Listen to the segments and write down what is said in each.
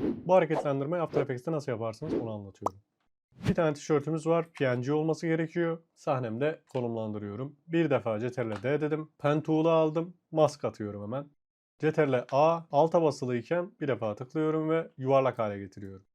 Bu hareketlendirmeyi After Effects'te nasıl yaparsınız onu anlatıyorum. Bir tane tişörtümüz var. PNG olması gerekiyor. Sahnemde konumlandırıyorum. Bir defa CTRL D dedim. Pen tool'u aldım. Mask atıyorum hemen. CTRL A alta basılıyken bir defa tıklıyorum ve yuvarlak hale getiriyorum.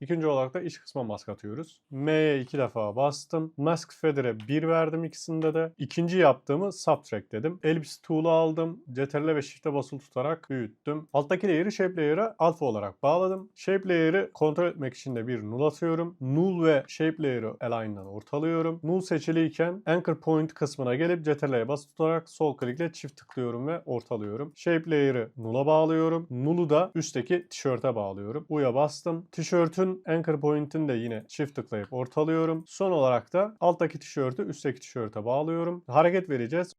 İkinci olarak da iç kısma mask atıyoruz. M'ye iki defa bastım. Mask Feather'e 1 verdim ikisinde de. İkinci yaptığımı Subtract dedim. Ellipse Tool'u aldım. Ctrl ve Shift'e basılı tutarak büyüttüm. Alttaki layer'ı Shape Layer'a alfa olarak bağladım. Shape Layer'ı kontrol etmek için de bir null atıyorum. Null ve Shape Layer'ı Align'dan ortalıyorum. Null seçiliyken Anchor Point kısmına gelip Ctrl'ye basılı tutarak sol klikle çift tıklıyorum ve ortalıyorum. Shape Layer'ı null'a bağlıyorum. Null'u da üstteki tişörte bağlıyorum. U'ya bastım. Tişörtün anchor point'ini de yine çift tıklayıp ortalıyorum. Son olarak da alttaki tişörtü üstteki tişörte bağlıyorum. Hareket vereceğiz.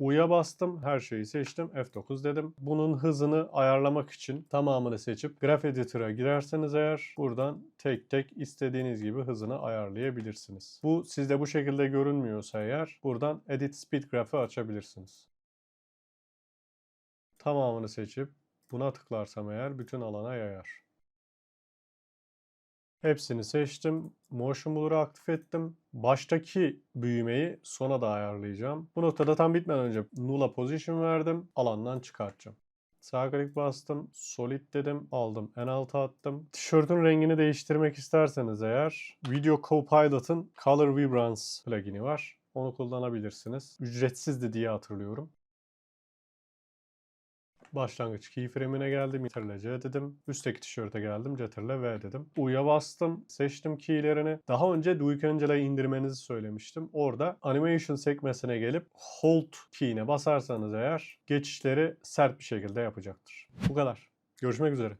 U'ya bastım. Her şeyi seçtim. F9 dedim. Bunun hızını ayarlamak için tamamını seçip Graph Editor'a girerseniz eğer buradan tek tek istediğiniz gibi hızını ayarlayabilirsiniz. Bu sizde bu şekilde görünmüyorsa eğer buradan Edit Speed Graph'ı açabilirsiniz. Tamamını seçip Buna tıklarsam eğer bütün alana yayar. Hepsini seçtim. Motion Blur'u aktif ettim. Baştaki büyümeyi sona da ayarlayacağım. Bu noktada tam bitmeden önce Null'a Position verdim. Alandan çıkartacağım. Sağ klik bastım. Solid dedim. Aldım. En alta attım. Tişörtün rengini değiştirmek isterseniz eğer Video Copilot'ın Color Vibrance plugin'i var. Onu kullanabilirsiniz. Ücretsizdi diye hatırlıyorum. Başlangıç keyframe'ine geldim. Ctrl C dedim. Üstteki tişörte geldim. Ctrl V dedim. U'ya bastım. Seçtim keylerini. Daha önce Do It Angel'a indirmenizi söylemiştim. Orada Animation sekmesine gelip Hold key'ine basarsanız eğer geçişleri sert bir şekilde yapacaktır. Bu kadar. Görüşmek üzere.